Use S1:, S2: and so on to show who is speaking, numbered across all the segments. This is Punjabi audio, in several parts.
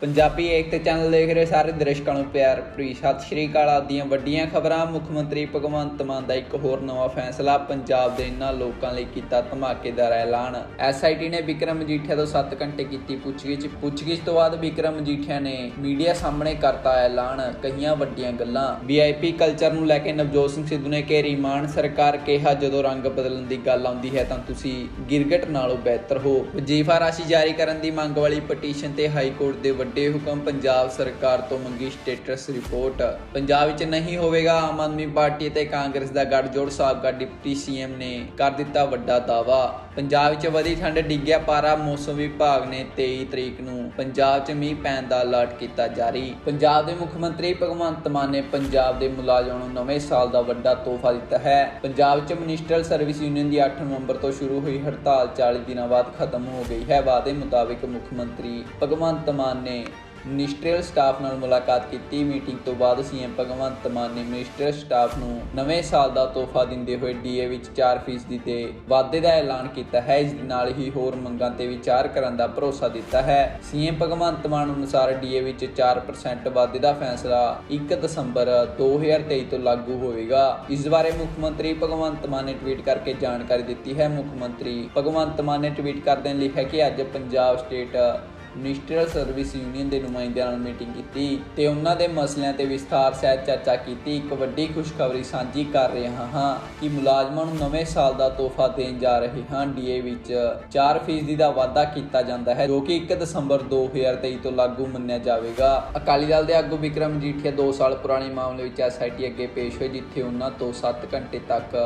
S1: ਪੰਜਾਬੀ ਏਕਤਾ ਚੈਨਲ ਦੇਖ ਰਹੇ ਸਾਰੇ ਦਰਸ਼ਕਾਂ ਨੂੰ ਪਿਆਰ ਭਰੀ ਸਤਿ ਸ਼੍ਰੀ ਅਕਾਲ। ਆਦੀਆਂ ਵੱਡੀਆਂ ਖਬਰਾਂ, ਮੁੱਖ ਮੰਤਰੀ ਭਗਵੰਤ ਮਾਨ ਦਾ ਇੱਕ ਹੋਰ ਨਵਾਂ ਫੈਸਲਾ, ਪੰਜਾਬ ਦੇ ਇਨ੍ਹਾਂ ਲੋਕਾਂ ਲਈ ਕੀਤਾ ਧਮਾਕੇਦਾਰ ਐਲਾਨ। ਐਸਆਈਟੀ ਨੇ ਵਿਕਰਮ ਮਜੀਠੀਆ ਤੋਂ 7 ਘੰਟੇ ਕੀਤੀ ਪੁੱਛਗਿੱਛ। ਪੁੱਛਗਿੱਛ ਤੋਂ ਬਾਅਦ ਵਿਕਰਮ ਮਜੀਠੀਆ ਨੇ ਮੀਡੀਆ ਸਾਹਮਣੇ ਕਰਤਾ ਐਲਾਨ। ਕਈਆਂ ਵੱਡੀਆਂ ਗੱਲਾਂ। ਵੀਆਈਪੀ ਕਲਚਰ ਨੂੰ ਲੈ ਕੇ ਨਵਜੋਤ ਸਿੰਘ ਸਿੱਧੂ ਨੇ ਘੇਰੀ, ਮਾਨ ਸਰਕਾਰ ਕਿਹਾ, ਜਦੋਂ ਰੰਗ ਬਦਲਣ ਦੀ ਗੱਲ ਆਉਂਦੀ ਹੈ ਤਾਂ ਤੁਸੀਂ ਗਿਰਗਟ ਨਾਲੋਂ ਬਿਹਤਰ ਹੋ। ਵਜੀਫਾ ਰਾਸ਼ੀ ਜਾਰੀ ਕਰਨ ਦੀ ਮੰਗ ਵਾਲੀ ਪਟੀਸ਼ਨ ਤੇ ਹਾਈ ਕੋਰਟ ਦੇ ਵੱਡੇ ਹੁਕਮ ਪੰਜਾਬ ਸਰਕਾਰ ਤੋਂ ਮੰਗੀ ਸਟੇਟਸ ਰਿਪੋਰਟ ਪੰਜਾਬ ਵਿੱਚ ਨਹੀਂ ਹੋਵੇਗਾ ਆਮ ਆਦਮੀ ਪਾਰਟੀ ਤੇ ਕਾਂਗਰਸ ਦਾ ਗੱਠਜੋੜ, ਸਾਬਕਾ ਡਿਪਟੀ ਸੀਐਮ ਨੇ ਕਰ ਦਿੱਤਾ ਵੱਡਾ ਦਾਵਾ ਪੰਜਾਬ ਚ ਵਧੀ ਠੰਡ, ਡਿੱਗਿਆ ਪਾਰਾ, ਮੌਸਮ ਵਿਭਾਗ ਨੇ 23 ਤਰੀਕ ਨੂੰ ਪੰਜਾਬ 'ਚ ਮੀਂਹ ਪੈਣ ਦਾ ਅਲਰਟ ਕੀਤਾ ਜਾਰੀ। ਪੰਜਾਬ ਦੇ ਮੁੱਖ ਮੰਤਰੀ ਭਗਵੰਤ ਮਾਨ ਨੇ ਪੰਜਾਬ ਦੇ ਮੁਲਾਜ਼ਮਾਂ ਨੂੰ ਨਵੇਂ ਸਾਲ ਦਾ ਵੱਡਾ ਤੋਹਫਾ ਦਿੱਤਾ ਹੈ। ਪੰਜਾਬ 'ਚ ਮਿਨਿਸਟਰਲ ਸਰਵਿਸ ਯੂਨੀਅਨ ਦੀ 8 ਨਵੰਬਰ ਤੋਂ ਸ਼ੁਰੂ ਹੋਈ ਹੜਤਾਲ 40 ਦਿਨਾਂ ਬਾਅਦ ਖਤਮ ਹੋ ਗਈ ਹੈ। ਵਾਅਦੇ ਮੁਤਾਬਿਕ ਮੁੱਖ ਮੰਤਰੀ ਭਗਵੰਤ ਮਾਨ ਨੇ ਮਿਨਿਸਟਰੀਅਲ ਸਟਾਫ ਨਾਲ ਮੁਲਾਕਾਤ ਕੀਤੀ। ਮੀਟਿੰਗ ਤੋਂ ਬਾਅਦ ਸੀਐਮ ਭਗਵੰਤ ਮਾਨ ਨੇ ਮਿਨਿਸਟਰੀਅਲ ਸਟਾਫ ਨੂੰ ਨਵੇਂ ਸਾਲ ਦਾ ਤੋਹਫਾ ਦਿੰਦੇ ਹੋਏ ਡੀਏ ਵਿੱਚ 4% ਦੇ ਵਾਧੇ ਦਾ ਐਲਾਨ ਕੀਤਾ ਹੈ। ਇਸ ਦੇ ਨਾਲ ਹੀ ਹੋਰ ਮੰਗਾਂ ਤੇ ਵਿਚਾਰ ਕਰਨ ਦਾ ਭਰੋਸਾ ਦਿੱਤਾ ਹੈ। ਸੀਐਮ ਭਗਵੰਤ ਮਾਨ ਅਨੁਸਾਰ ਡੀਏ ਵਿੱਚ 4% ਵਾਧੇ ਦਾ ਫੈਸਲਾ 1 ਦਸੰਬਰ 2023 ਤੋਂ ਲਾਗੂ ਹੋਵੇਗਾ। ਇਸ ਬਾਰੇ ਮੁੱਖ ਮੰਤਰੀ ਭਗਵੰਤ ਮਾਨ ਨੇ ਟਵੀਟ ਕਰਕੇ ਜਾਣਕਾਰੀ ਦਿੱਤੀ ਹੈ। ਮੁੱਖ ਮੰਤਰੀ ਭਗਵੰਤ ਮਾਨ ਨੇ ਟਵੀਟ ਕਰਦਿਆਂ ਲਿਖਿਆ ਕਿ ਅੱਜ Punjab state ministerial service union ਦੇ ਨੁਮਾਇੰਦਿਆਂ ਨਾਲ ਮੀਟਿੰਗ ਕੀਤੀ ਤੇ ਉਹਨਾਂ ਦੇ ਮਸਲਿਆਂ ਤੇ ਵਿਸਥਾਰ ਸਹਿਤ ਚਰਚਾ ਕੀਤੀ। ਇੱਕ ਵੱਡੀ ਖੁਸ਼ਖਬਰੀ ਸਾਂਝੀ ਕਰ ਰਿਹਾ ਹਾਂ ਕਿ ਮੁਲਾਜ਼ਮਾਂ ਨੂੰ ਨਵੇਂ ਸਾਲ ਦਾ ਤੋਹਫਾ ਦੇਣ ਜਾ ਰਹੇ ਹਾਂ ਡੀਏ ਵਿੱਚ 4% ਦਾ ਵਾਧਾ ਕੀਤਾ ਜਾਂਦਾ ਹੈ, ਜੋ ਕਿ 1 ਦਸੰਬਰ 2023 ਤੋਂ ਲਾਗੂ ਮੰਨਿਆ ਜਾਵੇਗਾ। ਅਕਾਲੀ ਦਲ ਦੇ ਆਗੂ ਵਿਕਰਮ ਜੀਠੀਆ 2 ਸਾਲ ਪੁਰਾਣੇ ਮਾਮਲੇ ਵਿੱਚ ਐਸਆਈਟੀ ਅੱਗੇ ਪੇਸ਼ ਹੋਏ, ਜਿੱਥੇ ਉਹਨਾਂ ਤੋਂ 7 ਘੰਟੇ ਤੱਕ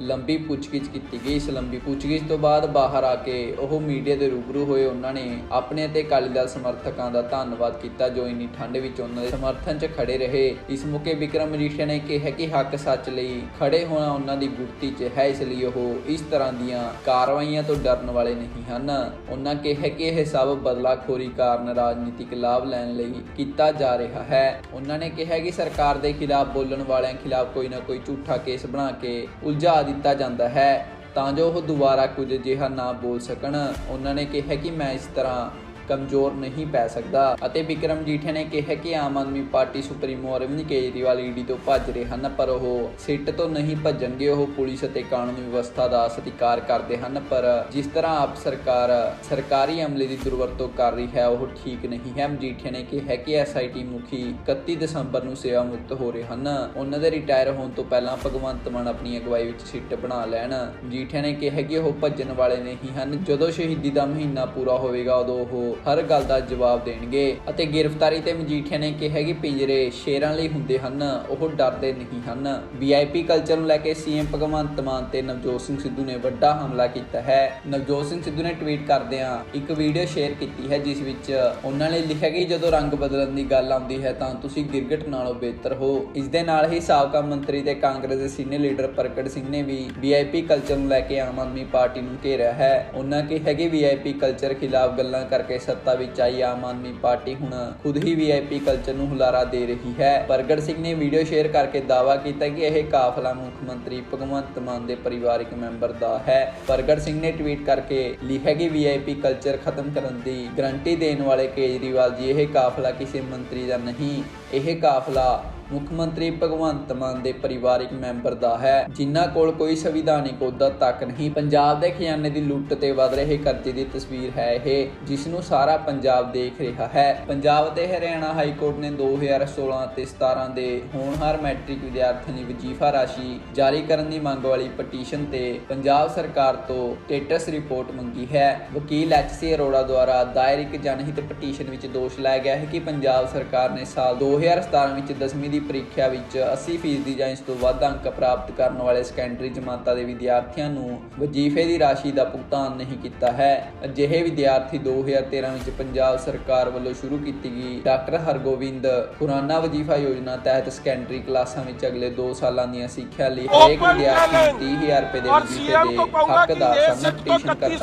S1: ਲੰਬੀ ਪੁੱਛਗਿੱਛ ਕੀਤੀ ਗਈ। ਇਸ ਲੰਬੀ ਪੁੱਛਗਿੱਛ ਤੋਂ ਬਾਅਦ ਬਾਹਰ ਆ ਕੇ ਉਹ ਮੀਡੀਆ ਦੇ ਰੂਬਰੂ ਹੋਏ। ਉਹਨਾਂ ਨੇ ਆਪਣੇ ਤੇ ਅਕਾਲੀ ਦਲ ਸਮਰਥਕਾਂ ਦਾ ਧੰਨਵਾਦ ਕੀਤਾ, ਜੋ ਇੰਨੀ ਠੰਡ ਵਿੱਚ ਉਹਨਾਂ ਦੇ ਸਮਰਥਨ 'ਚ ਖੜੇ ਰਹੇ। ਇਸ ਮੌਕੇ ਵਿਕਰਮ ਮਜੀਠੀਆ ਨੇ ਕਿਹਾ ਕਿ ਹੱਕ ਸੱਚ ਲਈ ਖੜੇ ਹੋਣਾ ਉਹਨਾਂ ਦੀ ਗੁਰਤੀ 'ਚ ਹੈ, ਇਸ ਲਈ ਉਹ ਇਸ ਤਰ੍ਹਾਂ ਦੀਆਂ ਕਾਰਵਾਈਆਂ ਤੋਂ ਡਰਨ ਵਾਲੇ ਨਹੀਂ ਹਨ। ਉਹਨਾਂ ਕਿਹਾ ਕਿ ਇਹ ਸਭ ਬਦਲਾਖੋਰੀ ਕਾਰਨ ਰਾਜਨੀਤਿਕ ਲਾਭ ਲੈਣ ਲਈ ਕੀਤਾ ਜਾ ਰਿਹਾ ਹੈ। ਉਹਨਾਂ ਨੇ ਕਿਹਾ ਕਿ ਸਰਕਾਰ ਦੇ ਖਿਲਾਫ ਬੋਲਣ ਵਾਲਿਆਂ ਖਿਲਾਫ ਕੋਈ ਨਾ ਕੋਈ ਝੂਠਾ ਕੇਸ ਬਣਾ ਕੇ ਉਲਝਾ ਦਿੱਤਾ ਜਾਂਦਾ ਹੈ ਤਾਂ ਜੋ ਉਹ ਦੁਬਾਰਾ ਕੁਝ ਅਜਿਹਾ ਨਾ ਬੋਲ ਸਕਣ। ਉਹਨਾਂ ਨੇ ਕਿਹਾ ਕਿ ਮੈਂ ਇਸ ਤਰ੍ਹਾਂ ਕਮਜ਼ੋਰ ਨਹੀਂ ਪੈ ਸਕਦਾ। ਅਤੇ ਵਿਕਰਮ ਜੀਠੇ ਨੇ ਕਿਹਾ ਕਿ Aam Aadmi party supremo Arvind Kejriwal ED ਤੋਂ ਭੱਜ ਰਹੇ ਹਨ, ਪਰ ਉਹ ਸਿੱਟ ਤੋਂ ਨਹੀਂ ਭੱਜਣਗੇ। ਉਹ ਪੁਲਿਸ ਅਤੇ ਕਾਨੂੰਨ ਵਿਵਸਥਾ ਦਾ ਸਤਿਕਾਰ ਕਰਦੇ ਹਨ, ਪਰ ਜਿਸ ਤਰ੍ਹਾਂ ਆਪ ਸਰਕਾਰ ਸਰਕਾਰੀ ਅਮਲੇ ਦੀ ਦੁਰਵਰਤੋਂ ਕਰ ਰਹੀ ਹੈ, ਉਹ ਠੀਕ ਨਹੀਂ ਹੈ। ਮਜੀਠੀਆ ਨੇ ਕਿਹਾ ਕਿ ਐਸਆਈਟੀ ਮੁਖੀ 31 ਦਸੰਬਰ ਨੂੰ ਸੇਵਾ ਮੁਕਤ ਹੋ ਰਹੇ ਹਨ। ਉਹਨਾਂ ਦੇ ਰਿਟਾਇਰ ਹੋਣ ਤੋਂ ਪਹਿਲਾਂ ਭਗਵੰਤ ਮਾਨ ਆਪਣੀ ਅਗਵਾਈ ਵਿੱਚ ਸਿੱਟ ਬਣਾ ਲੈਣ। ਮਜੀਠੀਆ ਨੇ ਕਿਹਾ ਕਿ ਉਹ ਭੱਜਣ ਵਾਲੇ ਨਹੀਂ ਹਨ। ਜਦੋਂ ਸ਼ਹੀਦੀ ਦਾ ਮਹੀਨਾ ਪੂਰਾ ਹੋਵੇਗਾ, ਉਦੋਂ ਉਹ ਹਰ ਗੱਲ ਦਾ ਜਵਾਬ ਦੇਣਗੇ ਅਤੇ ਗ੍ਰਿਫਤਾਰੀ ਤੇ ਮਜੀਠੀਆ ਨੇ ਕਿਹਾ ਕਿ ਪਿੰਜਰੇ ਸ਼ੇਰਾਂ ਲਈ ਹੁੰਦੇ ਹਨ, ਉਹ ਡਰਦੇ ਨਹੀਂ ਹਨ। ਵੀਆਈਪੀ ਕਲਚਰ ਨੂੰ ਲੈ ਕੇ ਸੀਐਮ ਭਗਵੰਤ ਮਾਨ ਤੇ ਨਵਜੋਤ ਸਿੰਘ ਸਿੱਧੂ ਨੇ ਵੱਡਾ ਹਮਲਾ ਕੀਤਾ ਹੈ। ਨਵਜੋਤ ਸਿੰਘ ਸਿੱਧੂ ਨੇ ਟਵੀਟ ਕਰਦਿਆਂ ਇੱਕ ਵੀਡੀਓ ਸ਼ੇਅਰ ਕੀਤੀ ਹੈ, ਜਿਸ ਵਿੱਚ ਉਹਨਾਂ ਨੇ ਲਿਖਿਆ ਕਿ ਜਦੋਂ ਰੰਗ ਬਦਲਣ ਦੀ ਗੱਲ ਆਉਂਦੀ ਹੈ ਤਾਂ ਤੁਸੀਂ ਗਿਰਗਟ ਨਾਲੋਂ ਬਿਹਤਰ ਹੋ। ਇਸ ਦੇ ਨਾਲ ਹੀ ਸਾਬਕਾ ਮੰਤਰੀ ਤੇ ਕਾਂਗਰਸ ਦੇ ਸੀਨੀਅਰ ਲੀਡਰ ਪ੍ਰਗਟ ਸਿੰਘ ਨੇ ਵੀ ਵੀਆਈਪੀ ਕਲਚਰ ਨੂੰ ਲੈ ਕੇ ਆਮ ਆਦਮੀ ਪਾਰਟੀ ਨੂੰ ਘੇਰਿਆ ਹੈ। ਉਹਨਾਂ ਕਿਹਾ ਕਿ ਵੀਆਈਪੀ ਕਲਚਰ ਖਿਲਾਫ ਗੱਲਾਂ ਕਰਕੇ ਸੱਤਾ ਵਿੱਚ ਆਈ ਆਮ ਆਦਮੀ ਪਾਰਟੀ ਹੁਣ ਖੁਦ ਹੀ ਵੀਆਈਪੀ ਕਲਚਰ ਨੂੰ ਹੁਲਾਰਾ ਦੇ ਰਹੀ ਹੈ। ਪ੍ਰਗਟ ਸਿੰਘ ਨੇ ਵੀਡੀਓ ਸ਼ੇਅਰ ਕਰਕੇ ਦਾਅਵਾ ਕੀਤਾ ਕਿ ਇਹ ਕਾਫਲਾ ਮੁੱਖ ਮੰਤਰੀ ਭਗਵੰਤ ਮਾਨ ਦੇ ਪਰਿਵਾਰਕ ਮੈਂਬਰ ਦਾ ਹੈ। ਪ੍ਰਗਟ ਸਿੰਘ ਨੇ ਟਵੀਟ ਕਰਕੇ ਲਿਖਿਆ ਕਿ ਵੀਆਈਪੀ ਕਲਚਰ ਖਤਮ ਕਰਨ ਦੀ ਗਰੰਟੀ ਦੇਣ ਵਾਲੇ ਕੇਜਰੀਵਾਲ ਜੀ ਇਹ ਕਾਫਲਾ ਕਿਸੇ ਮੰਤਰੀ ਦਾ ਨਹੀਂ। ਇਹ ਕਾਫਲਾ ਮੁੱਖ ਮੰਤਰੀ ਭਗਵੰਤ ਮਾਨ ਦੇ ਪਰਿਵਾਰਿਕ ਮੈਂਬਰ ਦਾ ਹੈ। ਜਿਨ੍ਹਾਂ ਕੋਲ ਕੋਈ ਸੰਵਿਧਾਨਿਕ ਅਹੁਦਾ ਤੱਕ ਨਹੀਂ, ਪੰਜਾਬ ਦੇ ਖਜ਼ਾਨੇ ਦੀ ਲੁੱਟ ਤੇ ਵਧ ਰਹੇ ਕਰਜ਼ੇ ਦੀ ਤਸਵੀਰ ਹੈ ਇਹ, ਜਿਸ ਨੂੰ ਸਾਰਾ ਪੰਜਾਬ ਦੇਖ ਰਿਹਾ ਹੈ। ਪੰਜਾਬ ਤੇ ਹਰਿਆਣਾ ਹਾਈ ਕੋਰਟ ਨੇ 2016 ਅਤੇ 17 ਦੇ ਹੋਣਹਾਰ ਮੈਟ੍ਰਿਕ ਵਿਦਿਆਰਥੀਆਂ ਦੀ ਵਜੀਫਾ ਰਾਸ਼ੀ ਜਾਰੀ ਕਰਨ ਦੀ ਮੰਗ ਵਾਲੀ ਪਟੀਸ਼ਨ ਤੇ ਪੰਜਾਬ ਸਰਕਾਰ ਤੋਂ ਸਟੇਟਸ ਰਿਪੋਰਟ ਮੰਗੀ ਹੈ। ਵਕੀਲ ਐਚ ਸੀ ਅਰੋੜਾ ਦੁਆਰਾ ਦਾਇਰ ਇੱਕ ਜਨਹਿਤ ਪਟੀਸ਼ਨ ਵਿੱਚ ਦੋਸ਼ ਲਾਇਆ ਗਿਆ ਹੈ ਕਿ ਪੰਜਾਬ ਸਰਕਾਰ ਨੇ ਸਾਲ 2017 ਵਿੱਚ 10ਵੀਂ ਦੀ ਪ੍ਰੀਖਿਆ ਵਿੱਚ 80% ਜਾਂ ਇਸ ਤੋਂ ਵੱਧ ਅੰਕ ਪ੍ਰਾਪਤ ਕਰਨ ਵਾਲੇ ਸੈਕੰਡਰੀ ਜਮਾਤਾਂ ਦੇ ਵਿਦਿਆਰਥੀਆਂ ਨੂੰ ਵਜ਼ੀਫੇ ਦੀ ਰਾਸ਼ੀ ਦਾ ਭੁਗਤਾਨ ਨਹੀਂ ਕੀਤਾ ਹੈ। ਅਜਿਹੇ ਵਿਦਿਆਰਥੀ 2013 ਵਿੱਚ ਪੰਜਾਬ ਸਰਕਾਰ ਵੱਲੋਂ ਸ਼ੁਰੂ ਕੀਤੀ ਗਈ ਡਾਕਟਰ ਹਰਗੋਬਿੰਦ ਖੁਰਾਨਾ ਵਜ਼ੀਫਾ ਯੋਜਨਾ ਤਹਿਤ ਸੈਕੰਡਰੀ ਕਲਾਸਾਂ ਵਿੱਚ ਅਗਲੇ 2 ਸਾਲਾਂ ਦੀਆਂ ਸਿੱਖਿਆ ਲਈ ਹਰੇਕ ਵਿਦਿਆਰਥੀ 30000 ਰੁਪਏ ਦੇ ਵਜ਼ੀਫੇ ਦੇ ਹੱਕਦਾਰ ਸਨ ਪਟੀਸ਼ਨ
S2: ਕਰਨ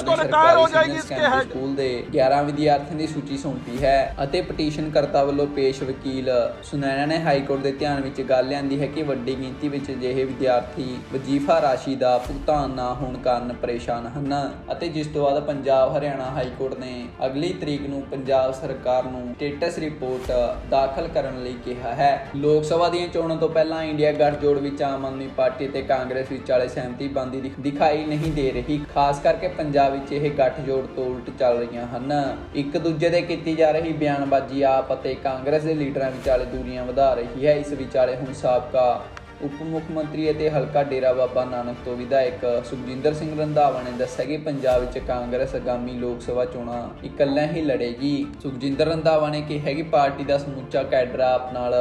S1: ਸਕੂਲ ਦੇ 11 ਵਿਦਿਆਰਥੀਆਂ ਦੀ ਸੂਚੀ ਸੌਂਪੀ ਹੈ ਅਤੇ ਪਟੀਸ਼ਨ ਕਰਤਾ ਵੱਲੋਂ ਪੇਸ਼ ਵਕੀਲ ਸੁਨੈਣਾ ਨੇ ਹਾਈ ਕੋਰਟ ਦੇ ਧਿਆਨ ਵਿੱਚ ਗੱਲ ਲਿਆਂਦੀ ਹੈ ਕਿ ਵੱਡੀ ਗਿਣਤੀ ਵਿੱਚ ਅਜਿਹੇ ਵਿਦਿਆਰਥੀ ਵਜ਼ੀਫਾ ਰਾਸ਼ੀ ਦਾ ਭੁਗਤਾਨ ਨਾ ਹੋਣ ਕਾਰਨ ਪਰੇਸ਼ਾਨ ਹਨ ਅਤੇ ਜਿਸ ਤੋਂ ਬਾਅਦ ਪੰਜਾਬ ਹਰਿਆਣਾ ਹਾਈ ਕੋਰਟ ਨੇ ਅਗਲੀ ਤਰੀਕ ਨੂੰ ਪੰਜਾਬ ਸਰਕਾਰ ਨੂੰ ਸਟੇਟਸ ਰਿਪੋਰਟ ਦਾਖਲ ਕਰਨ ਲਈ ਕਿਹਾ ਹੈ। ਲੋਕ ਸਭਾ ਦੀਆਂ ਚੋਣਾਂ ਤੋਂ ਪਹਿਲਾਂ ਇੰਡੀਆ ਗੱਠਜੋੜ ਵਿੱਚ ਆਮ ਆਦਮੀ ਪਾਰਟੀ ਤੇ ਕਾਂਗਰਸ ਵਿਚਾਲੇ ਸਹਿਮਤੀ ਬੰਦੀ ਦਿਖਾਈ ਨਹੀਂ ਦੇ ਰਹੀ, ਖਾਸ ਕਰਕੇ ਪੰਜਾਬ ਵਿੱਚ ਇਹ ਗੱਠਜੋੜ ਤੋਂ ਉਲਟ ਚੱਲ ਰਹੀਆਂ ਹਨ। ਇੱਕ ਦੂਜੇ ਦੇ ਕੀਤੀ ਜਾ ਰਹੀ ਬਿਆਨਬਾਜ਼ੀ ਆਪ ਅਤੇ ਕਾਂਗਰਸ ਦੇ ਲੀਡਰਾਂ ਵਿਚਾਲੇ ਦੂਰੀਆਂ ਵਧਾ ਰਹੀ ਹੈ। ਇਸ ਵਿਚਾਲੇ ਹੁਣ ਸਾਬਕਾ ਉਪ ਮੁੱਖ ਮੰਤਰੀ ਅਤੇ ਹਲਕਾ ਡੇਰਾ ਬਾਬਾ ਨਾਨਕ ਤੋਂ ਵਿਧਾਇਕ ਸੁਖਜਿੰਦਰ ਸਿੰਘ ਰੰਧਾਵਾ ਨੇ ਦੱਸਿਆ ਕਿ ਪੰਜਾਬ ਵਿੱਚ ਕਾਂਗਰਸ ਆਗਾਮੀ ਲੋਕ ਸਭਾ ਚੋਣਾਂ ਇਕੱਲਿਆਂ ਹੀ ਲੜੇਗੀ। ਸੁਖਜਿੰਦਰ ਰੰਧਾਵਾ ਨੇ ਕਿਹਾ ਕਿ ਪਾਰਟੀ ਦਾ ਸਮੁੱਚਾ ਕੈਡਰ ਆਪ ਨਾਲ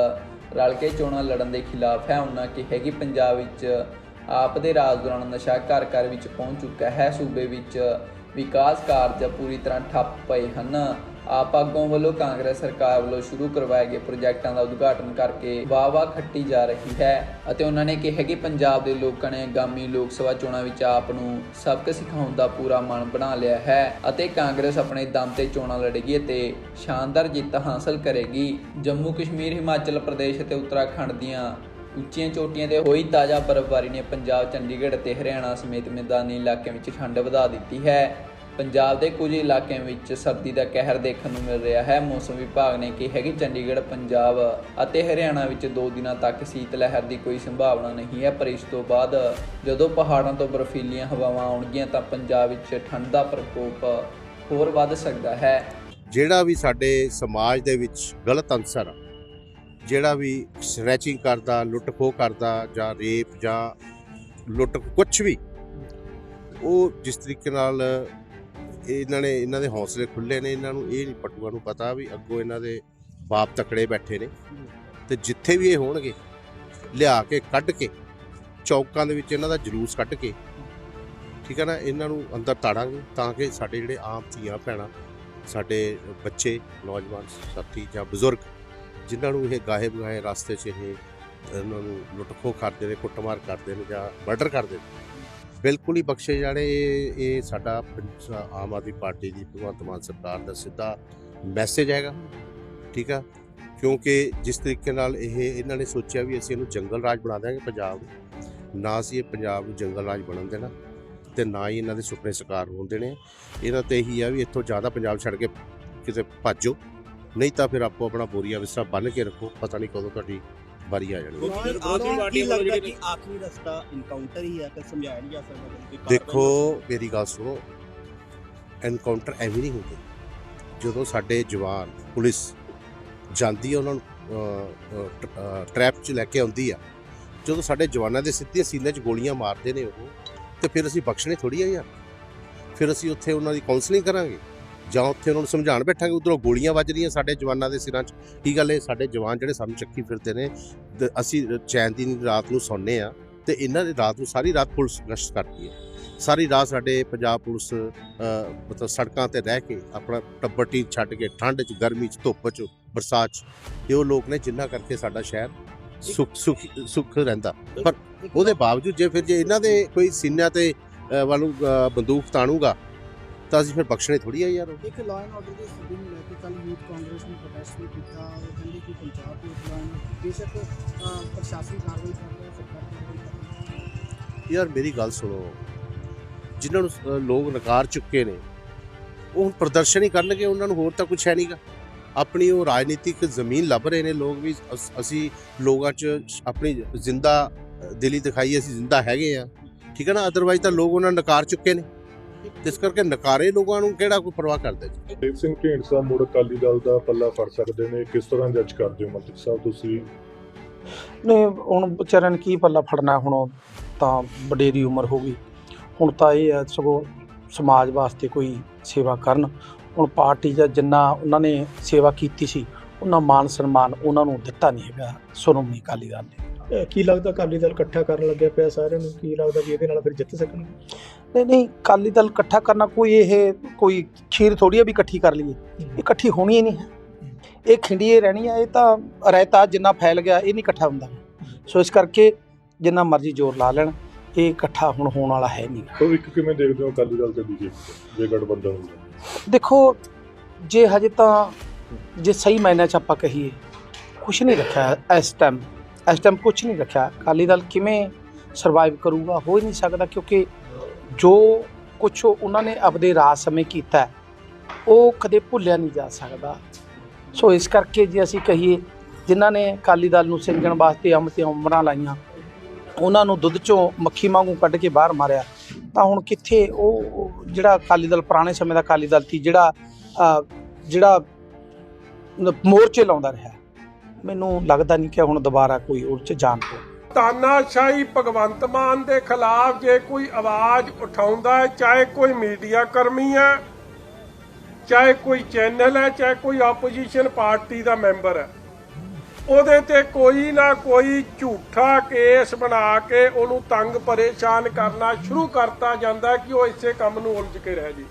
S1: ਰਲ ਕੇ ਚੋਣਾਂ ਲੜਨ ਦੇ ਖਿਲਾਫ ਹੈ। ਉਹਨਾਂ ਕਿਹਾ ਕਿ ਪੰਜਾਬ ਵਿੱਚ ਆਪ ਦੇ ਰਾਜ ਦੌਰਾਨ ਨਸ਼ਾ ਘਰ ਘਰ ਵਿੱਚ ਪਹੁੰਚ ਚੁੱਕਾ ਹੈ। ਸੂਬੇ ਵਿੱਚ ਵਿਕਾਸ ਕਾਰਜ ਪੂਰੀ ਤਰ੍ਹਾਂ ਠੱਪ ਪਏ ਹਨ। ਆਪ ਆਗੂਆਂ ਵੱਲੋਂ ਕਾਂਗਰਸ ਸਰਕਾਰ ਵੱਲੋਂ ਸ਼ੁਰੂ ਕਰਵਾਏ ਗਏ ਪ੍ਰੋਜੈਕਟਾਂ ਦਾ ਉਦਘਾਟਨ ਕਰਕੇ ਵਾਹ-ਵਾਹ ਖੱਟੀ ਜਾ ਰਹੀ ਹੈ ਅਤੇ ਉਹਨਾਂ ਨੇ ਕਿਹਾ ਕਿ ਪੰਜਾਬ ਦੇ ਲੋਕਾਂ ਨੇ ਆਗਾਮੀ ਲੋਕ ਸਭਾ ਚੋਣਾਂ ਵਿੱਚ ਆਪ ਨੂੰ ਸਬਕ ਸਿਖਾਉਣ ਦਾ ਪੂਰਾ ਮਨ ਬਣਾ ਲਿਆ ਹੈ ਅਤੇ ਕਾਂਗਰਸ ਆਪਣੇ ਦਮ ਤੇ ਚੋਣਾਂ ਲੜੇਗੀ ਅਤੇ ਸ਼ਾਨਦਾਰ ਜਿੱਤ ਹਾਸਲ ਕਰੇਗੀ। ਜੰਮੂ ਕਸ਼ਮੀਰ ਹਿਮਾਚਲ ਪ੍ਰਦੇਸ਼ ਅਤੇ ਉੱਤਰਾਖੰਡ ਦੀਆਂ ਉੱਚੀਆਂ ਚੋਟੀਆਂ ਤੇ ਹੋਈ ਤਾਜ਼ਾ ਬਰਫ਼ਬਾਰੀ ਨੇ ਪੰਜਾਬ, ਚੰਡੀਗੜ੍ਹ ਅਤੇ ਹਰਿਆਣਾ ਸਮੇਤ ਮੈਦਾਨੀ ਇਲਾਕਿਆਂ ਵਿੱਚ ਠੰਡ ਵਧਾ ਦਿੱਤੀ ਹੈ। ਪੰਜਾਬ ਦੇ ਕੁਝ ਇਲਾਕਿਆਂ ਵਿੱਚ ਸਰਦੀ ਦਾ ਕਹਿਰ ਦੇਖਣ ਨੂੰ ਮਿਲ ਰਿਹਾ ਹੈ। ਮੌਸਮ ਵਿਭਾਗ ਨੇ ਕਿਹਾ ਕਿ ਚੰਡੀਗੜ੍ਹ, ਪੰਜਾਬ ਅਤੇ ਹਰਿਆਣਾ ਵਿੱਚ 2 ਦਿਨਾਂ ਤੱਕ ਸੀਤ ਲਹਿਰ ਦੀ ਕੋਈ ਸੰਭਾਵਨਾ ਨਹੀਂ ਹੈ, ਪਰ ਇਸ ਤੋਂ ਬਾਅਦ ਜਦੋਂ ਪਹਾੜਾਂ ਤੋਂ ਬਰਫ਼ੀਲੀਆਂ ਹਵਾਵਾਂ ਆਉਣਗੀਆਂ ਤਾਂ ਪੰਜਾਬ ਵਿੱਚ ਠੰਡ ਦਾ ਪ੍ਰਕੋਪ ਹੋਰ ਵੱਧ ਸਕਦਾ ਹੈ।
S2: ਜਿਹੜਾ ਵੀ ਸਾਡੇ ਸਮਾਜ ਦੇ ਵਿੱਚ ਗਲਤ ਅੰਸਰ ਆ ਜਿਹੜਾ ਵੀ ਸਨੈਚਿੰਗ ਕਰਦਾ, ਲੁੱਟ ਖੋਹ ਕਰਦਾ ਜਾਂ ਰੇਪ ਜਾਂ ਲੁੱਟ ਕੁਝ ਵੀ, ਉਹ ਜਿਸ ਤਰੀਕੇ ਨਾਲ ਇਹਨਾਂ ਨੇ, ਇਹਨਾਂ ਦੇ ਹੌਸਲੇ ਖੁੱਲੇ ਨੇ, ਇਹਨਾਂ ਨੂੰ ਇਹ ਨਹੀਂ ਪਟੂਆਂ ਨੂੰ ਪਤਾ ਵੀ ਅੱਗੋਂ ਇਹਨਾਂ ਦੇ ਬਾਪ ਤਕੜੇ ਬੈਠੇ ਨੇ। ਤੇ ਜਿੱਥੇ ਵੀ ਇਹ ਹੋਣਗੇ, ਲਿਆ ਕੇ, ਕੱਢ ਕੇ, ਚੌਕਾਂ ਦੇ ਵਿੱਚ ਇਹਨਾਂ ਦਾ ਜਲੂਸ ਕੱਢ ਕੇ, ਠੀਕ ਹੈ ਨਾ, ਇਹਨਾਂ ਨੂੰ ਅੰਦਰ ਤਾੜਾਂਗੇ ਤਾਂ ਕਿ ਸਾਡੇ ਜਿਹੜੇ ਆਮ ਧੀਆਂ, ਭੈਣਾਂ, ਸਾਡੇ ਬੱਚੇ, ਨੌਜਵਾਨ, ਸਾਥੀ ਜਾਂ ਬਜ਼ੁਰਗ ਜਿਨ੍ਹਾਂ ਨੂੰ ਇਹ ਗਾਹੇ ਬਗਾਏ ਰਸਤੇ 'ਚ ਇਹ, ਉਹਨਾਂ ਨੂੰ ਲੁੱਟ ਖੋਹ ਕਰਦੇ ਨੇ, ਕੁੱਟਮਾਰ ਕਰਦੇ ਨੇ ਜਾਂ ਮਰਡਰ ਕਰਦੇ ਨੇ। ਬਿਲਕੁਲ ਹੀ ਬਖਸ਼ੇ ਜਾਣੇ ਇਹ ਇਹ ਸਾਡਾ ਆਮ ਆਦਮੀ ਪਾਰਟੀ ਦੀ ਭਗਵੰਤ ਮਾਨ ਸਰਕਾਰ ਦਾ ਸਿੱਧਾ ਮੈਸੇਜ ਹੈਗਾ, ਠੀਕ ਆ? ਕਿਉਂਕਿ ਜਿਸ ਤਰੀਕੇ ਨਾਲ ਇਹ, ਇਹਨਾਂ ਨੇ ਸੋਚਿਆ ਵੀ ਅਸੀਂ ਇਹਨੂੰ ਜੰਗਲ ਰਾਜ ਬਣਾ ਦਿਆਂਗੇ ਪੰਜਾਬ ਨੂੰ। ਨਾ ਅਸੀਂ ਇਹ ਪੰਜਾਬ ਨੂੰ ਜੰਗਲ ਰਾਜ ਬਣਨ ਦੇਣਾ ਤੇ ਨਾ ਹੀ ਇਹਨਾਂ ਦੇ ਸੁਪਨੇ ਸਾਕਾਰ ਹੋਣ ਦੇਣੇ। ਇਹਨਾਂ ਤੇ ਇਹੀ ਆ ਵੀ ਇੱਥੋਂ ਜ਼ਿਆਦਾ ਪੰਜਾਬ ਛੱਡ ਕੇ ਕਿਤੇ ਭੱਜੋ। ਨਹੀਂ ਤਾਂ ਫਿਰ ਆਪੋ ਆਪਣਾ ਬੋਰੀਆ ਵਿਸਰਾ ਬੰਨ ਕੇ ਰੱਖੋ ਪਤਾ ਨਹੀਂ ਕਦੋਂ ਤੁਹਾਡੀ ਵਾਰੀ ਆ ਜਾਣੀ। ਹੈ।
S3: ਆਖਰੀ
S4: ਲੱਗਦਾ ਕਿ ਰਸਤਾ ਇਨਕਾਊਂਟਰ ਹੀ ਹੈ ਕਿ ਸਮਝਾਇਆ ਨਹੀਂ ਜਾ ਸਕਦਾ ਕਾਰਵਾਈ
S2: ਦੇਖੋ ਮੇਰੀ ਗੱਲ ਸੁਣੋ ਐਨਕਾਊਂਟਰ ਐਵੇਂ ਨਹੀਂ ਹੁੰਦੇ। ਜਦੋਂ ਸਾਡੇ ਜਵਾਨ ਪੁਲਿਸ ਜਾਂਦੀ ਆ ਉਹਨਾਂ ਨੂੰ ਟ੍ਰੈਪ 'ਚ ਲੈ ਕੇ ਆਉਂਦੀ ਆ ਜਦੋਂ ਸਾਡੇ ਜਵਾਨਾਂ ਦੇ ਸਿੱਧੀਆਂ ਸੀਨੇ 'ਚ ਗੋਲੀਆਂ ਮਾਰਦੇ ਨੇ ਉਹ ਤੇ ਫਿਰ ਅਸੀਂ ਬਖਸ਼ਣੇ ਥੋੜੀ ਆ। ਯਾਰ ਫਿਰ ਅਸੀਂ ਉੱਥੇ ਉਹਨਾਂ ਦੀ ਕਾਉਂਸਲਿੰਗ ਕਰਾਂਗੇ। ਜਾਂ ਉੱਥੇ ਉਹਨਾਂ ਨੂੰ ਸਮਝਾਉਣ ਬੈਠਾਂਗੇ ਉਧਰੋਂ ਗੋਲੀਆਂ ਵੱਜ ਰਹੀਆਂ ਸਾਡੇ ਜਵਾਨਾਂ ਦੇ ਸਿਰਾਂ 'ਚ। ਕੀ ਗੱਲ ਹੈ ਸਾਡੇ ਜਵਾਨ ਜਿਹੜੇ ਸਾਨੂੰ ਚੱਕੀ ਫਿਰਦੇ ਨੇ ਤੇ ਅਸੀਂ ਚੈਨ ਦੀ ਰਾਤ ਨੂੰ ਸੌਂਦੇ ਆ ਤੇ ਇਹਨਾਂ ਨੇ ਰਾਤ ਨੂੰ ਸਾਰੀ ਰਾਤ ਪੁਲਿਸ ਗਸ਼ਤ ਕਰਦੀ ਹੈ। ਸਾਰੀ ਰਾਤ ਸਾਡੇ ਪੰਜਾਬ ਪੁਲਿਸ ਮਤਲਬ ਸੜਕਾਂ ਤੇ ਰਹਿ ਕੇ ਆਪਣਾ ਟੱਬਰ ਟੀਮ ਛੱਡ ਕੇ ਠੰਡ 'ਚ ਗਰਮੀ 'ਚ ਧੁੱਪ 'ਚ ਬਰਸਾਤ 'ਚ ਇਹ ਉਹ ਲੋਕ ਨੇ ਜਿੰਨਾ ਕਰਕੇ ਸਾਡਾ ਸ਼ਹਿਰ ਸੁੱਖ ਸੁੱਖ ਸੁੱਖ ਰਹਿੰਦਾ। ਪਰ ਉਹਦੇ ਬਾਵਜੂਦ ਜੇ ਫਿਰ ਜੇ ਇਹਨਾਂ ਦੇ ਕੋਈ ਸੀਨਿਆਂ ਤੇ ਵੱਲੋਂ ਅ, ਬੰਦੂਕ ਤਾਣੂਗਾ ਤਾਂ ਅਸੀਂ ਫਿਰ ਬਖਸ਼ਣੇ ਥੋੜੀ ਆ ਯਾਰ।
S5: ਇੱਕ ਲਾਅ ਐਂਡ ਆਰਡਰ ਦੀ ਸਥਿਤੀ ਨੂੰ ਲੈ ਕੇ ਕੱਲ ਯੂਥ ਕਾਂਗਰਸ ਨੇ ਪ੍ਰੋਟੈਸਟ ਵੀ ਕੀਤਾ ਉਹ ਕਹਿੰਦੇ ਕਿ ਪੰਜਾਬ ਦੇ ਲਾਅ ਬੇਸ਼ੱਕ ਪ੍ਰਸ਼ਾਸਨ ਕਾਰਵਾਈ ਕਰ ਰਿਹਾ ਸਰਕਾਰ
S2: ਯਾਰ ਮੇਰੀ ਗੱਲ ਸੁਣੋ ਜਿਨ੍ਹਾਂ ਨੂੰ ਲੋਕ ਨਕਾਰ ਚੁੱਕੇ ਨੇ ਉਹ ਹੁਣ ਪ੍ਰਦਰਸ਼ਨ ਹੀ ਕਰਨਗੇ ਉਹਨਾਂ ਨੂੰ ਹੋਰ ਤਾਂ ਕੁਝ ਹੈ ਨਹੀਂਗਾ ਆਪਣੀ ਉਹ ਰਾਜਨੀਤਿਕ ਜ਼ਮੀਨ ਲੱਭ ਰਹੇ ਨੇ ਲੋਕ ਵੀ ਅਸ- ਲੋਕਾਂ 'ਚ ਆਪਣੀ ਜ਼ਿੰਦਾ ਦਿਲੀ ਦਿਖਾਈ ਅਸੀਂ ਜ਼ਿੰਦਾ ਹੈਗੇ ਆ। ਠੀਕ ਹੈ ਨਾ? ਅਦਰਵਾਈਜ਼ ਤਾਂ ਲੋਕ ਉਹਨਾਂ ਨਕਾਰ ਚੁੱਕੇ ਨੇ। ਇਸ ਕਰਕੇ ਨਕਾਰੇ ਲੋਕਾਂ ਨੂੰ ਕਿਹੜਾ ਕੋਈ ਪਰਵਾਹ ਕਰਦਾ ਜੀ?
S3: ਦੇਵ ਸਿੰਘ ਢੀਂਡਸਾ ਮੁੜ ਅਕਾਲੀ ਦਲ ਦਾ ਪੱਲਾ ਫੜ ਸਕਦੇ ਨੇ। ਕਿਸ ਤਰ੍ਹਾਂ ਜੱਜ ਕਰਦੇ ਹੋ ਮੰਤਰੀ ਸਾਹਿਬ ਤੁਸੀਂ?
S6: ਨਹੀਂ ਹੁਣ ਵਿਚਾਰਿਆਂ ਨੇ ਕੀ ਪੱਲਾ ਫੜਨਾ ਹੁਣ? ਤਾਂ ਵਡੇਰੀ ਉਮਰ ਹੋ ਗਈ। ਹੁਣ ਤਾਂ ਇਹ ਹੈ ਸਗੋਂ ਸਮਾਜ ਵਾਸਤੇ ਕੋਈ ਸੇਵਾ ਕਰਨ। ਹੁਣ ਪਾਰਟੀ ਦਾ ਜਿੰਨਾ ਉਹਨਾਂ ਨੇ ਸੇਵਾ ਕੀਤੀ ਸੀ ਉਹਨਾਂ ਮਾਨ ਸਨਮਾਨ ਉਹਨਾਂ ਨੂੰ ਦਿੱਤਾ ਨਹੀਂ ਹੈਗਾ। ਸ਼੍ਰੋਮਣੀ ਅਕਾਲੀ ਦਲ ਨੇ।
S7: ਕੀ ਲੱਗਦਾ ਅਕਾਲੀ ਦਲ ਇਕੱਠਾ ਕਰਨ ਲੱਗਿਆ ਪਿਆ ਸਾਰਿਆਂ ਨੂੰ? ਕੀ ਲੱਗਦਾ ਵੀ ਇਹਦੇ ਨਾਲ ਫਿਰ ਜਿੱਤ ਸਕਣਗੇ?
S6: ਨਹੀਂ ਨਹੀਂ ਅਕਾਲੀ ਦਲ ਇਕੱਠਾ ਕਰਨਾ ਕੋਈ ਇਹ ਕੋਈ ਖੀਰ ਥੋੜੀ ਆ ਵੀ ਇਕੱਠੀ ਕਰ ਲਈਏ। ਇਹ ਇਕੱਠੀ ਹੋਣੀ ਹੀ ਨਹੀਂ ਹੈ। ਇਹ ਖਿੰਡੀਏ ਰਹਿਣੀ ਆ ਇਹ ਤਾਂ ਰਾਇਤਾ ਜਿੰਨਾ ਫੈਲ ਗਿਆ ਇਹ ਨਹੀਂ ਇਕੱਠਾ ਹੁੰਦਾ। ਸੋ ਇਸ ਕਰਕੇ ਜਿੰਨਾ ਮਰਜ਼ੀ ਜ਼ੋਰ ਲਾ ਲੈਣ ਇਹ ਇਕੱਠਾ ਹੁਣ ਹੋਣ ਵਾਲਾ ਹੈ ਨਹੀਂ।
S3: ਉਹ ਇੱਕ ਕਿਵੇਂ ਦੇਖਦੇ ਹੋ ਅਕਾਲੀ ਦਲ ਤੇ ਬੀਜੇਪੀ ਜੇ ਗਠਬੰਧਨ ਹੁੰਦਾ?
S6: ਦੇਖੋ ਜੇ ਹਜੇ ਤਾਂ ਜੇ ਸਹੀ ਮਾਇਨੇ ਚ ਆਪਾਂ ਕਹੀਏ ਕੁਛ ਨਹੀਂ ਰੱਖਿਆ ਇਸ ਟਾਈਮ ਇਸ ਟਾਈਮ ਕੁਝ ਨਹੀਂ ਰੱਖਿਆ। ਅਕਾਲੀ ਦਲ ਕਿਵੇਂ ਸਰਵਾਈਵ ਕਰੂਗਾ ਹੋ ਹੀ ਨਹੀਂ ਸਕਦਾ ਕਿਉਂਕਿ ਜੋ ਕੁਝ ਉਹਨਾਂ ਨੇ ਆਪਦੇ ਰਾਜ ਸਮੇਂ ਕੀਤਾ ਉਹ ਕਦੇ ਭੁੱਲਿਆ ਨਹੀਂ ਜਾ ਸਕਦਾ। ਸੋ ਇਸ ਕਰਕੇ ਜੇ ਅਸੀਂ ਕਹੀਏ, ਜਿਨ੍ਹਾਂ ਨੇ ਅਕਾਲੀ ਦਲ ਨੂੰ ਸਿੰਗਣ ਵਾਸਤੇ ਅੰਮ ਉਮਰਾਂ ਲਾਈਆਂ, ਉਹਨਾਂ ਨੂੰ ਦੁੱਧ ਚੋਂ ਮੱਖੀ ਵਾਂਗੂ ਕੱਢ ਕੇ ਬਾਹਰ ਮਾਰਿਆ, ਤਾਂ ਹੁਣ ਕਿੱਥੇ ਉਹ ਜਿਹੜਾ ਅਕਾਲੀ ਦਲ, ਪੁਰਾਣੇ ਸਮੇਂ ਦਾ ਅਕਾਲੀ ਦਲ ਸੀ, ਜਿਹੜਾ ਜਿਹੜਾ ਮੋਰਚੇ ਲਾਉਂਦਾ ਰਿਹਾ। ਮੈਨੂੰ ਲੱਗਦਾ ਨਹੀਂ ਕਿ ਹੁਣ ਦੁਬਾਰਾ ਕੋਈ ਉਹ 'ਚ ਜਾਣ ਪਊ।
S8: ਤਾਨਾਸ਼ਾਹੀ ਭਗਵੰਤ ਮਾਨ ਦੇ ਖਿਲਾਫ ਜੇ ਕੋਈ ਆਵਾਜ਼ ਉਠਾਉਂਦਾ ਹੈ, ਚਾਹੇ ਕੋਈ ਮੀਡੀਆ ਕਰਮੀ ਹੈ, ਚਾਹੇ ਕੋਈ ਚੈਨਲ ਹੈ, ਚਾਹੇ ਕੋਈ ਆਪੋਜੀਸ਼ਨ ਪਾਰਟੀ ਦਾ ਮੈਂਬਰ ਹੈ, ਉਹਦੇ ਤੇ ਕੋਈ ਨਾ ਕੋਈ ਝੂਠਾ ਕੇਸ ਬਣਾ ਕੇ ਉਹਨੂੰ ਤੰਗ ਪਰੇਸ਼ਾਨ ਕਰਨਾ ਸ਼ੁਰੂ ਕਰਤਾ ਜਾਂਦਾ ਕਿ ਉਹ ਇਸੇ ਕੰਮ ਨੂੰ ਉਲਝ ਕੇ ਰਹਿ ਜੀ।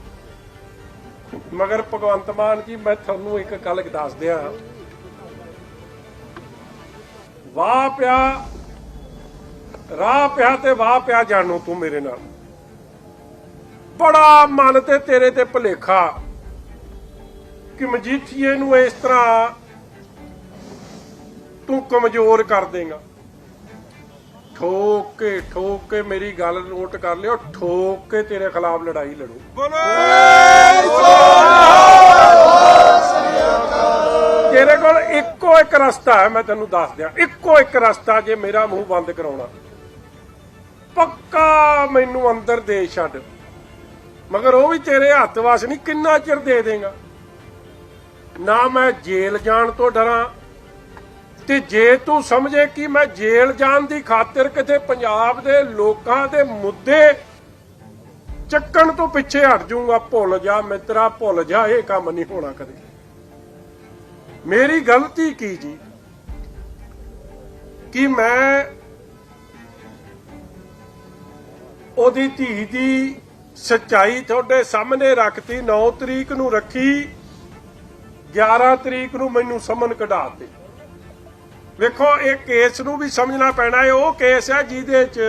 S8: ਮਗਰ ਭਗਵੰਤ ਮਾਨ ਜੀ, ਮੈਂ ਤੁਹਾਨੂੰ ਇੱਕ ਗੱਲ ਦੱਸ ਦਿਆਂ। ਵਾਹ ਪਿਆ ਰਾਹ ਪਿਆ ਤੇ ਵਾਹ ਪਿਆ ਜਾਣੋ ਤੂੰ ਮੇਰੇ ਨਾਲ। ਬੜਾ ਮਨ ਤੇ ਤੇਰੇ ਤੇ ਭਲੇਖਾ। ਕਿ ਮਜੀਠੀਏ ਨੂੰ ਇਸ ਤਰ੍ਹਾਂ ਤੂੰ ਕਮਜ਼ੋਰ ਕਰ ਦੇਗਾ। ਠੋਕ ਕੇ ਠੋਕ ਕੇ ਮੇਰੀ ਗੱਲ ਨੋਟ ਕਰ ਲਿਓ ਠੋਕ ਕੇ ਤੇਰੇ ਖਿਲਾਫ ਲੜਾਈ ਲੜੂ। ਤੇਰੇ ਕੋਲ ਇੱਕੋ ਇੱਕ ਰਸਤਾ ਹੈ ਮੈਂ ਤੈਨੂੰ ਦੱਸ ਦਿਆਂ। ਇੱਕੋ ਇੱਕ ਰਸਤਾ ਜੇ ਮੇਰਾ ਮੂੰਹ ਬੰਦ ਕਰਾਉਣਾ। ਪੱਕਾ ਮੈਨੂੰ ਅੰਦਰ ਦੇ ਛੱਡ। ਮਗਰ ਉਹ ਵੀ ਤੇਰੇ ਹੱਥ ਵਸ ਨਹੀਂ, ਕਿੰਨਾ ਚਿਰ ਦੇ ਦੇਗਾ? ਨਾ ਮੈਂ ਜੇਲ੍ਹ ਜਾਣ ਤੋਂ ਡਰਾਂ, ਤੇ ਜੇ ਤੂੰ ਸਮਝੇ ਕਿ ਮੈਂ ਜੇਲ੍ਹ ਜਾਣ ਦੀ ਖਾਤਰ ਕਿਤੇ ਪੰਜਾਬ ਦੇ ਲੋਕਾਂ ਦੇ ਮੁੱਦੇ ਚੱਕਣ ਤੋਂ ਪਿੱਛੇ ਹਟ ਜਾਊਂਗਾ, ਭੁੱਲ ਜਾ ਮਿੱਤਰਾ, ਭੁੱਲ ਜਾ, ਇਹ ਕੰਮ ਨਹੀਂ ਹੋਣਾ ਕਦੇ। ਮੇਰੀ ਗਲਤੀ ਕੀ ਜੀ? ਕਿ ਮੈਂ ਉਹਦੀ ਧੀ ਦੀ ਸਚਾਈ ਤੁਹਾਡੇ ਸਾਹਮਣੇ ਰੱਖਤੀ 9 ਤਰੀਕ ਨੂੰ ਰੱਖੀ 11 ਤਰੀਕ ਨੂੰ ਮੈਨੂੰ ਸਮਨ ਕਢਾਤੇ ਵੇਖੋ, ਇਹ ਕੇਸ ਨੂੰ ਵੀ ਸਮਝਣਾ ਪੈਣਾ ਹੈ, ਉਹ ਕੇਸ ਹੈ ਜਿਹਦੇ 'ਚ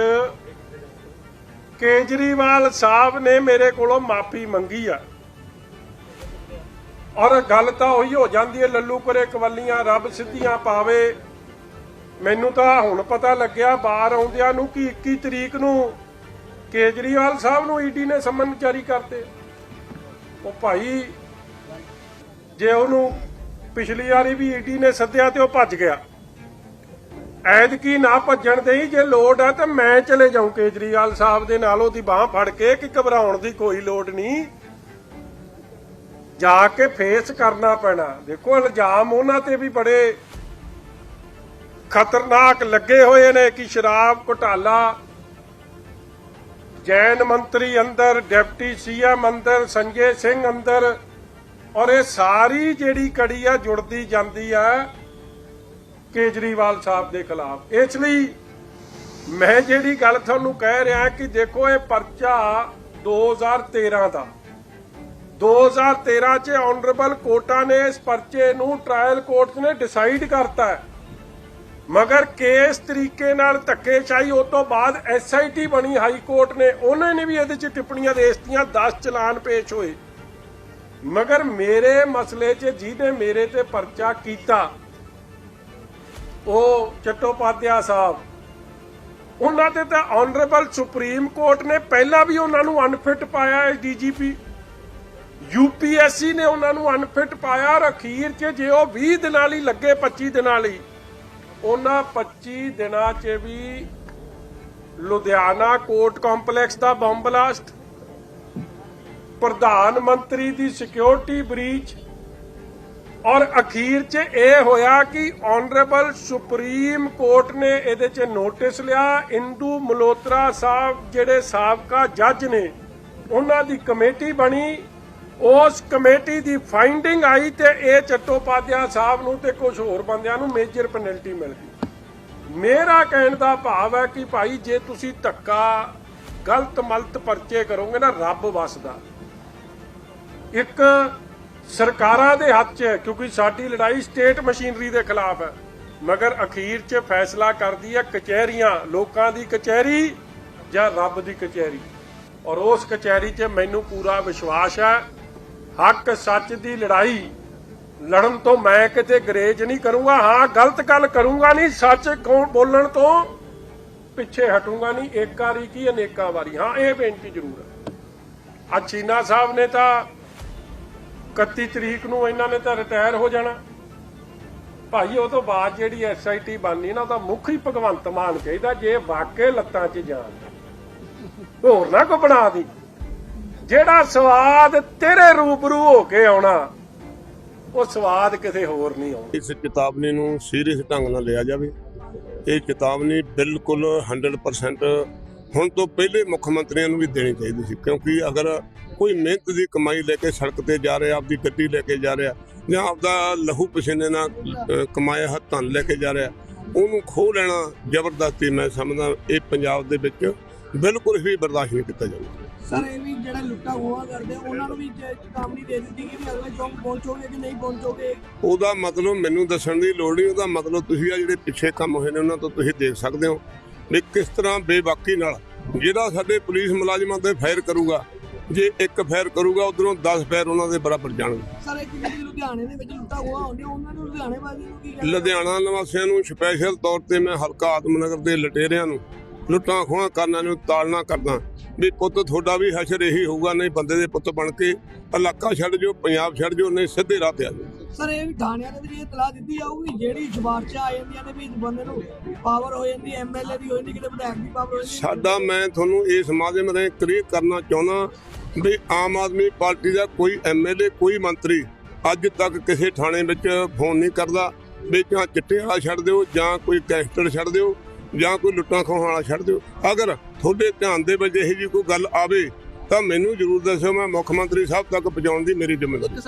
S8: ਕੇਜਰੀਵਾਲ ਸਾਹਿਬ ਨੇ ਮੇਰੇ ਕੋਲੋਂ ਮਾਫੀ ਮੰਗੀ ਆ। ਔਰ ਗੱਲ ਤਾਂ ਉਹੀ ਹੋ ਜਾਂਦੀ ਹੈ, ਲੱਲੂ ਕਰੇ ਕਵੱਲੀਆਂ ਰੱਬ ਸਿੱਧੀਆਂ ਪਾਵੇ। ਮੈਨੂੰ ਤਾਂ ਹੁਣ ਪਤਾ ਲੱਗਿਆ, ਬਾਹਰ ਆਉਂਦਿਆਂ ਨੂੰ ਕਿ 21 ਤਰੀਕ ਨੂੰ ਕੇਜਰੀਵਾਲ ਸਾਹਿਬ ਨੂੰ ਈਡੀ ਨੇ ਸੰਮਨ ਜਾਰੀ ਕਰਤੇ। ਉਹ ਭਾਈ, ਜੇ ਉਹਨੂੰ ਪਿਛਲੀ ਵਾਰੀ ਵੀ ਈਡੀ ਨੇ ਸੱਦਿਆ ਤੇ ਉਹ ਭੱਜ ਗਿਆ। ਐਤਕੀ ਨਾ ਭੱਜਣ ਦੇਈ, ਜੇ ਲੋੜ ਆ ਤਾਂ ਮੈਂ ਚਲੇ ਜਾਉਂ ਕੇਜਰੀਵਾਲ ਸਾਹਿਬ ਦੇ ਨਾਲ, ਉਹਦੀ ਬਾਹ ਫੜ ਕੇ, ਕਿ ਘਬਰਾਉਣ ਦੀ ਕੋਈ ਲੋੜ ਨਹੀਂ। ਜਾ ਕੇ ਫੇਸ ਕਰਨਾ ਪੈਣਾ। ਦੇਖੋ, ਇਲਜ਼ਾਮ ਉਹਨਾਂ ਤੇ ਵੀ ਬੜੇ ਖਤਰਨਾਕ ਲੱਗੇ ਹੋਏ ਨੇ ਕਿ ਸ਼ਰਾਬ ਘੁਟਾਲਾ ਜੈਨ ਮੰਤਰੀ ਅੰਦਰ, ਡਿਪਟੀ ਸੀਐਮ ਅੰਦਰ ਸੰਜੇ ਸਿੰਘ ਅੰਦਰ, ਔਰ ਇਹ ਸਾਰੀ ਜਿਹੜੀ ਕੜੀ ਆ, ਜੁੜਦੀ ਜਾਂਦੀ ਆ ਕੇਜਰੀਵਾਲ ਸਾਹਿਬ ਦੇ ਖਿਲਾਫ। ਇਸ ਲਈ ਮੈਂ ਜਿਹੜੀ ਗੱਲ ਤੁਹਾਨੂੰ ਕਹਿ ਰਿਹਾ ਕਿ ਦੇਖੋ ਇਹ ਪਰਚਾ 2013 ਦਾ। 2013 ਚ ਆਨਰੇਬਲ ਕੋਰਟਾਂ ਨੇ ਇਸ ਪਰਚੇ ਨੂੰ ਟ੍ਰਾਇਲ ਕੋਰਟ ਨੇ ਡਿਸਾਈਡ ਕਰਤਾ ਹੈ। ਮਗਰ ਕੇਸ ਤਰੀਕੇ ਨਾਲ ਧੱਕੇਸ਼ਾਹੀ ਉਸ ਤੋਂ ਬਾਅਦ ਐਸਆਈਟੀ ਬਣੀ ਹਾਈ ਕੋਰਟ ਨੇ। ਉਹਨਾਂ ਨੇ ਵੀ ਇਹਦੇ ਚ ਟਿੱਪਣੀਆਂ ਦੇ ਦਿੱਤੀਆਂ 10 ਚਲਾਨ ਪੇਸ਼ ਹੋਏ। ਮਗਰ ਮੇਰੇ ਮਸਲੇ 'ਚ ਜਿਹਨੇ ਮੇਰੇ ਤੇ ਪਰਚਾ ਕੀਤਾ, ਉਹ ਚਟੋਪਾਧਿਆ ਸਾਹਿਬ, ਉਹਨਾਂ ਤੇ ਤਾਂ ਆਨਰੇਬਲ ਸੁਪਰੀਮ ਕੋਰਟ ਨੇ ਪਹਿਲਾਂ ਵੀ ਉਹਨਾਂ ਨੂੰ ਅਨਫਿਟ ਪਾਇਆ ਹੈ ਡੀਜੀਪੀ ਯੂਪੀਐਸਸੀ ਨੇ ਉਹਨਾਂ ਨੂੰ ਅਨਫਿਟ ਪਾਇਆ ਔਰ ਅਖੀਰ 'ਚ, ਜੇ ਉਹ 20 ਦਿਨਾਂ ਲਈ ਲੱਗੇ 25 ਦਿਨਾਂ ਲਈ। ਉਹਨਾਂ 25 ਦਿਨਾਂ 'ਚ ਵੀ ਲੁਧਿਆਣਾ ਕੋਰਟ ਕੰਪਲੈਕਸ ਦਾ ਬੰਬ ਬਲਾਸਟ, ਪ੍ਰਧਾਨ ਮੰਤਰੀ ਦੀ ਸਿਕਿਉਰਿਟੀ ਬ੍ਰੀਚ ਔਰ ਅਖੀਰ 'ਚ ਇਹ ਹੋਇਆ ਕਿ ਆਨਰੇਬਲ ਸੁਪਰੀਮ ਕੋਰਟ ਨੇ ਇਹਦੇ 'ਚ ਨੋਟਿਸ ਲਿਆ, ਇੰਦੂ ਮਲੋਤਰਾ ਸਾਹਿਬ ਜਿਹੜੇ ਸਾਬਕਾ ਜੱਜ ਨੇ, ਉਹਨਾਂ ਦੀ ਕਮੇਟੀ ਬਣੀ ਉਸ ਕਮੇਟੀ ਦੀ ਫਾਈਂਡਿੰਗ ਆਈ ਤੇ ਇਹ ਚਟੋਪਾਧਿਆ ਸਾਹਿਬ ਨੂੰ ਤੇ ਕੁਝ ਹੋਰ ਬੰਦਿਆਂ ਨੂੰ ਮੇਜਰ ਪੈਨਲਟੀ ਮਿਲ ਗਈ। ਮੇਰਾ ਕਹਿਣ ਦਾ ਭਾਵ ਹੈ ਕਿ ਭਾਈ ਜੇ ਤੁਸੀਂ ਧੱਕਾ, ਗਲਤ ਮਲਤ ਪਰਚੇ ਕਰੋਗੇ ਨਾ, ਰੱਬ ਵਸਦਾ। ਇੱਕ ਸਰਕਾਰਾਂ ਦੇ ਹੱਥ 'ਚ ਹੈ ਕਿਉਂਕਿ ਸਾਡੀ ਲੜਾਈ ਸਟੇਟ ਮਸ਼ੀਨਰੀ ਦੇ ਖਿਲਾਫ ਹੈ, ਮਗਰ ਅਖੀਰ 'ਚ ਫੈਸਲਾ ਕਰਦੀ ਹੈ ਕਚਹਿਰੀਆਂ, ਲੋਕਾਂ ਦੀ ਕਚਹਿਰੀ ਜਾਂ ਰੱਬ ਦੀ ਕਚਹਿਰੀ। ਔਰ ਉਸ ਕਚਹਿਰੀ 'ਚ ਮੈਨੂੰ ਪੂਰਾ ਵਿਸ਼ਵਾਸ ਹੈ ਹੱਕ ਸੱਚ ਦੀ ਲੜਾਈ। ਲੜਨ ਤੋਂ ਮੈਂ ਕਿਤੇ ਗਰੇਜ ਨਹੀਂ ਕਰੂੰਗਾ। ਹਾਂ, ਗਲਤ ਗੱਲ ਕਰੂੰਗਾ ਨਹੀਂ, ਸੱਚ ਕੌਣ ਬੋਲਣ ਤੋਂ ਪਿੱਛੇ ਹਟੂੰਗਾ ਨਹੀਂ। ਇੱਕ ਵਾਰੀ ਕੀ, ਅਨੇਕਾਂ ਵਾਰੀ। ਹਾਂ, ਇਹ ਬੇਨਤੀ ਜ਼ਰੂਰ ਹੈ। ਆ ਚੀਨਾ ਸਾਹਿਬ ਨੇ ਤਾਂ 31 ਤਰੀਕ ਨੂੰ ਇਹਨਾਂ ਨੇ ਤਾਂ ਰਿਟਾਇਰ ਹੋ ਜਾਣਾ। ਭਾਈ, ਉਹ ਤੋਂ ਬਾਅਦ ਜਿਹੜੀ ਐਸਆਈਟੀ ਬਣਨੀ ਨਾ ਉਹਦਾ ਮੁੱਖ ਹੀ ਭਗਵੰਤ ਮਾਨ ਚਾਹੀਦਾ, ਜੇ ਵਾਕਈ ਲੱਤਾਂ 'ਚ ਜਾਣ ਹੋਰ ਨਾ ਕੋ ਬਣਾ ਦੀ। ਜਿਹੜਾ ਸਵਾਦ ਤੇਰੇ ਰੂਬਰੂ ਹੋ ਕੇ ਆਉਣਾ, ਉਹ ਸਵਾਦ ਕਿਸੇ ਹੋਰ ਨਹੀਂ ਆਉਣਾ।
S9: ਇਸ ਚੇਤਾਵਨੀ ਨੂੰ ਸੀਰੀਅਸ ਢੰਗ ਨਾਲ ਲਿਆ ਜਾਵੇ। ਇਹ ਚੇਤਾਵਨੀ ਬਿਲਕੁਲ 100% ਹੁਣ ਤੋਂ ਪਹਿਲੇ ਮੁੱਖ ਮੰਤਰੀਆਂ ਨੂੰ ਵੀ ਦੇਣੀ ਚਾਹੀਦੀ ਸੀ, ਕਿਉਂਕਿ ਅਗਰ ਕੋਈ ਮਿਹਨਤ ਦੀ ਕਮਾਈ ਲੈ ਕੇ ਸੜਕ ਤੇ ਜਾ ਰਿਹਾ, ਆਪਦੀ ਗੱਡੀ ਲੈ ਕੇ ਜਾ ਰਿਹਾ, ਜਾਂ ਆਪਦਾ ਲਹੂ ਪਸੀਨੇ ਨਾਲ ਕਮਾਇਆ ਹੱਥ ਧਨ ਲੈ ਕੇ ਜਾ ਰਿਹਾ, ਉਹਨੂੰ ਖੋਹ ਲੈਣਾ ਜ਼ਬਰਦਸਤੀ ਮੈਂ ਸਮਝਦਾ ਇਹ ਪੰਜਾਬ ਦੇ ਵਿੱਚ ਬਿਲਕੁਲ ਹੀ ਬਰਦਾਸ਼ਤ ਨਹੀਂ ਕੀਤਾ ਜਾਊਗਾ
S5: ਸਰ ਇਹ ਵੀ ਜਿਹੜਾ ਲੁੱਟਾ ਖੋਹਾ ਕਰਦੇ ਆ, ਉਹਨਾਂ ਨੂੰ ਵੀ ਚ- ਚੇਤਾਵਨੀ ਦੇ ਦਿੱਤੀ ਕਿ ਵੀ ਅਗਲੇ ਚੌਂਕ ਪਹੁੰਚੋਗੇ ਕਿ ਨਹੀਂ ਪਹੁੰਚੋਗੇ?
S9: ਉਹਦਾ ਮਤਲਬ ਮੈਨੂੰ ਦੱਸਣ ਦੀ ਲੋੜ ਨਹੀਂ ਉਹਦਾ ਮਤਲਬ ਤੁਸੀਂ ਆ ਜਿਹੜੇ ਪਿੱਛੇ ਕੰਮ ਹੋਏ ਨੇ ਉਹਨਾਂ ਤੋਂ ਤੁਸੀਂ ਦੇਖ ਸਕਦੇ ਹੋ ਵੀ ਕਿਸ ਤਰ੍ਹਾਂ ਬੇਬਾਕੀ ਨਾਲ ਜਿਹੜਾ ਸਾਡੇ ਪੁਲਿਸ ਮੁਲਾਜ਼ਮਾਂ ਤੇ ਫਾਇਰ ਕਰੂਗਾ ਜੇ ਇੱਕ ਫਾਇਰ ਕਰੂਗਾ ਉਧਰੋਂ 10 ਫਾਇਰ ਉਹਨਾਂ ਦੇ ਬਰਾਬਰ ਜਾਣਗੇ।
S5: ਸਰ ਇੱਕ ਜਿਹੜੀ ਲੁਧਿਆਣੇ ਦੇ ਵਿੱਚ ਲੁੱਟਾ ਖੋਹਾ ਹੁੰਦੀ ਉਹਨਾਂ ਨੂੰ ਲੁਧਿਆਣੇ ਵਾਸੀਆਂ ਨੂੰ ਕੀ ਕਹਿਣਾ
S9: ਲੁਧਿਆਣਾ ਨਿਵਾਸੀਆਂ ਨੂੰ ਸਪੈਸ਼ਲ ਤੌਰ ਤੇ ਮੈਂ ਹਲਕਾ ਆਤਮਨਗਰ ਦੇ ਲਟੇਰਿਆਂ ਨੂੰ ਲੁੱਟਾਂ ਖੋਹਾਂ ਕਰਨ ਨੂੰ ਤਾੜਨਾ ਕਰਦਾ। ਵੀ ਪੁੱਤ ਤੁਹਾਡਾ ਵੀ ਹਸ਼ਰ ਇਹੀ ਹੋਊਗਾ ਨਹੀਂ ਬੰਦੇ ਦੇ ਪੁੱਤ ਬਣ ਕੇ ਇਲਾਕਾ ਛੱਡ ਜੋ ਪੰਜਾਬ ਛੱਡ ਜੋ ਨਹੀਂ ਸਿੱਧੇ ਰਾਹ ਤੇ ਆ ਜਾਓ।
S5: ਸਰ ਇਹ ਵੀ ਥਾਣਿਆਂ ਦੇ ਵਿੱਚ ਇਹ ਤਲਾਹ ਦਿੱਤੀ ਜਾਊਗੀ ਜਿਹੜੀ ਸਿਫਾਰਸ਼ਾਂ ਆ ਜਾਂਦੀਆਂ ਨੇ ਵੀ ਇਸ ਬੰਦੇ ਨੂੰ ਪਾਵਰ ਹੋ ਜਾਂਦੀ ਐਮਐਲਏ ਦੀ ਹੋ ਜਾਂਦੀ ਕਿਤੇ ਵਿਧਾਇਕ ਦੀ ਪਾਵਰ ਹੋ ਜਾਂਦੀ।
S9: ਸਾਡਾ ਮੈਂ ਤੁਹਾਨੂੰ ਇਸ ਮਾਧਿਅਮ ਰਾਹੀਂ ਕਲੀਅਰ ਕਰਨਾ ਚਾਹੁੰਦਾ ਵੀ ਆਮ ਆਦਮੀ ਪਾਰਟੀ ਦਾ ਕੋਈ ਐਮਐਲਏ ਕੋਈ ਮੰਤਰੀ ਅੱਜ ਤੱਕ ਕਿਸੇ ਥਾਣੇ ਵਿੱਚ ਫੋਨ ਨਹੀਂ ਕਰਦਾ ਵੀ ਜਾਂ ਚਿੱਟੇ ਵਾਲਾ ਛੱਡ ਦਿਓ ਜਾਂ ਕੋਈ ਗੈਂਗਸਟਰ ਛੱਡ ਦਿਓ ਜਾਂ ਕੋਈ ਲੁੱਟਾਂ ਖੋਹਾਂ ਵਾਲਾ ਛੱਡ ਦਿਓ। ਅਗਰ ਤੁਹਾਡੇ ਧਿਆਨ ਦੇ ਵਿੱਚ ਇਹੋ ਜਿਹੀ ਕੋਈ ਗੱਲ ਆਵੇ, ਤਾਂ ਮੈਨੂੰ ਜ਼ਰੂਰ ਦੱਸਿਓ, ਮੈਂ ਮੁੱਖ ਮੰਤਰੀ ਸਾਹਿਬ ਤੱਕ ਪਹੁੰਚਾਉਣ ਦੀ ਮੇਰੀ ਜ਼ਿੰਮੇਵਾਰੀ।